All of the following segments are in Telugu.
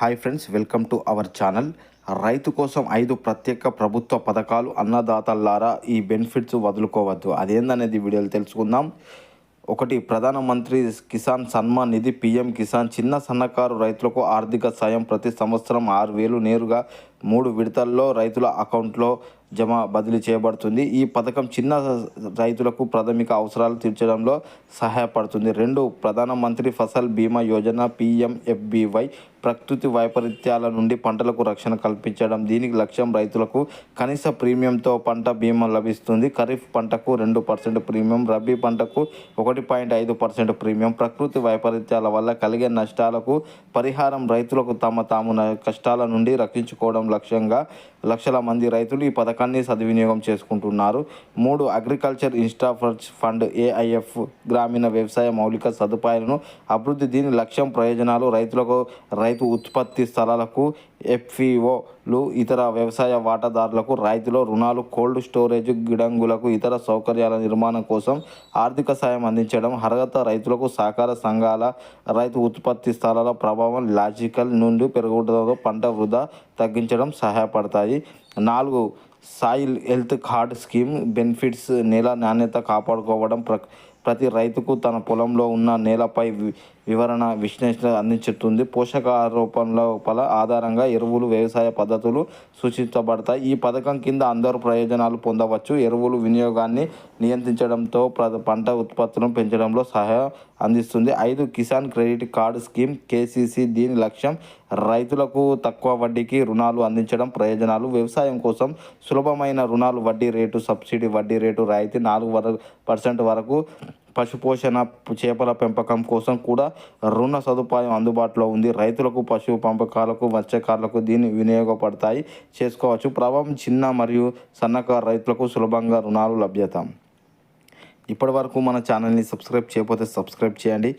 Hi friends welcome to our channel రైతు కోసం ఐదు ప్రత్యేక ప్రభుత్వ పథకాలు అన్నదాతల్లారా ఈ బెనిఫిట్స్ వదులుకోవద్దు. అదేందనేది వీడియోలు తెలుసుకుందాం. ఒకటి ప్రధానమంత్రి కిసాన్ సన్మాన్ నిధి పిఎం కిసాన్ చిన్న సన్నకారు రైతులకు ఆర్థిక సాయం ప్రతి సంవత్సరం ఆరు వేలు నేరుగా మూడు విడతల్లో రైతుల అకౌంట్లో జమ బదిలీ చేయబడుతుంది. ఈ పథకం చిన్న రైతులకు ప్రాథమిక అవసరాలు తీర్చడంలో సహాయపడుతుంది. రెండు ప్రధానమంత్రి ఫసల్ బీమా యోజన పిఎంఎఫ్బివై ప్రకృతి వైపరీత్యాల నుండి పంటలకు రక్షణ కల్పించడం. దీనికి లక్ష్యం రైతులకు కనీస ప్రీమియంతో పంట బీమా లభిస్తుంది. ఖరీఫ్ పంటకు రెండు పర్సెంట్ ప్రీమియం రబీ పంటకు ఒకటి పాయింట్ ఐదు పర్సెంట్ ప్రీమియం. ప్రకృతి వైపరీత్యాల వల్ల కలిగే నష్టాలకు పరిహారం రైతులకు తమ తాము న- కష్టాల నుండి రక్షించుకోవడం లక్ష్యంగా లక్షల మంది రైతులు ఈ పథకం పథకాన్ని సద్వినియోగం చేసుకుంటున్నారు. మూడు అగ్రికల్చర్ ఇన్స్టాఫర్స్ ఫండ్ ఏఐఎఫ్ గ్రామీణ వ్యవసాయ మౌలిక సదుపాయాలను అభివృద్ధి దీని లక్ష్యం ప్రయోజనాలు రైతులకు రైతు ఉత్పత్తి స్థలాలకు ఎఫ్పిఓలు ఇతర వ్యవసాయ వాటాదారులకు రైతులు రుణాలు కోల్డ్ స్టోరేజ్ గిడంగులకు ఇతర సౌకర్యాల నిర్మాణం కోసం ఆర్థిక సాయం అందించడం అర్హత రైతులకు సహకార సంఘాల రైతు ఉత్పత్తి స్థలాల ప్రభావం లాజికల్ నుండి పెరుగుదలతో పంట వృధా తగ్గించడం సహాయపడతాయి. నాలుగు soil health card scheme benefits నేల నాణ్యత కాపాడుకోవడం ప్ర ప్రతి రైతుకు తన పొలంలో ఉన్న నేలపై వి- వివరణ విశ్లేషణ అందించుతుంది. పోషకారోపణ పల ఆధారంగా ఎరువులు వ్యవసాయ పద్ధతులు సూచించబడతాయి. ఈ పథకం కింద అందరూ ప్రయోజనాలు పొందవచ్చు. ఎరువులు వినియోగాన్ని నియంత్రించడంతో పంట ఉత్పత్తులను పెంచడంలో సహాయం అందిస్తుంది. ఐదు Kisan credit card scheme KCC దీని లక్ష్యం రైతులకు తక్కువ వడ్డీకి రుణాలు అందించడం ప్రయోజనాలు వ్యవసాయం కోసం సులభమైన రుణాలు వడ్డీ రేటు సబ్సిడీ వడ్డీ రేటు రాయితీ నాలుగు వరకు పర్సెంట్ వరకు పశుపోషణ చేపల పెంపకం కోసం కూడా రుణ సదుపాయం అందుబాటులో ఉంది. రైతులకు పశు పెంపకాలకు మత్స్యకారులకు దీన్ని వినియోగపడతాయి. చేసుకోవచ్చు. ప్రభావం చిన్న మరియు సన్నకారు రైతులకు సులభంగా రుణాలు లభ్యత. ఇప్పటి వరకు మన ఛానల్ని సబ్స్క్రైబ్ చేయకపోతే సబ్స్క్రైబ్ చేయండి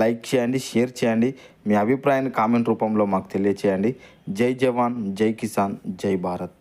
లైక్ చేయండి షేర్ చేయండి. మీ అభిప్రాయాన్ని కామెంట్ రూపంలో మాకు తెలియచేయండి. జై జవాన్ జై కిసాన్ జై భారత్.